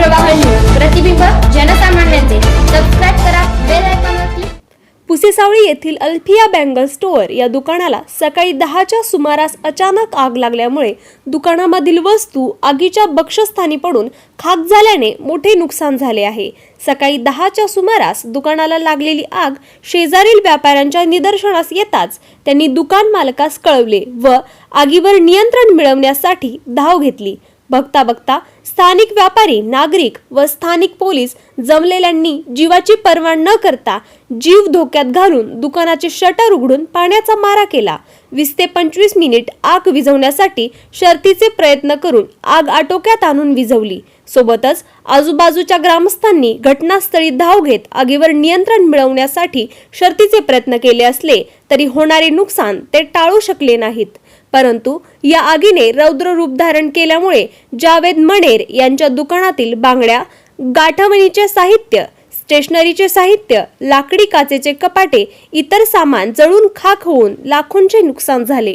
प्रवाह न्यूज प्रतिबिंब जनसामान्यांचे. सबस्क्राईब करा बेल आयकॉनवर पुसेसावळी येथील अल्फिया बँगल स्टोअर या दुकानाला सकाळी दहाच्या सुमारास अचानक आग लागल्यामुळे दुकानामधील वस्तू आगीच्या बक्षस्थानी पडून खाक झाल्याने मोठे नुकसान झाले आहे. सकाळी दहाच्या सुमारास दुकानाला लागलेली आग शेजारील व्यापाऱ्यांच्या निदर्शनास येताच त्यांनी दुकान मालकास कळवले व आगीवर नियंत्रण मिळवण्यासाठी धाव घेतली. बघता बघता स्थानिक व्यापारी नागरिक व स्थानिक पोलीस जमलेल्यांनी जीवाची पर्वा न करता जीव धोक्यात घालून दुकानाचे शटर उघडून पाण्याचा मारा केला. वीस ते पंचवीस मिनिट आग विझवण्यासाठी शर्तीचे प्रयत्न करून आग आटोक्यात आणून विझवली. सोबतच आजूबाजूच्या ग्रामस्थांनी घटनास्थळी धाव घेत आगीवर नियंत्रण मिळवण्यासाठी शर्तीचे प्रयत्न केले असले तरी होणारे नुकसान ते टाळू शकले नाहीत. परंतु या आगीने रौद्र रूप धारण केल्यामुळे जावेद मणेर यांच्या दुकानातील बांगड्या गाठवणीचे साहित्य स्टेशनरीचे साहित्य लाकडी काचेचे कपाटे इतर सामान जळून खाक होऊन लाखोंचे नुकसान झाले.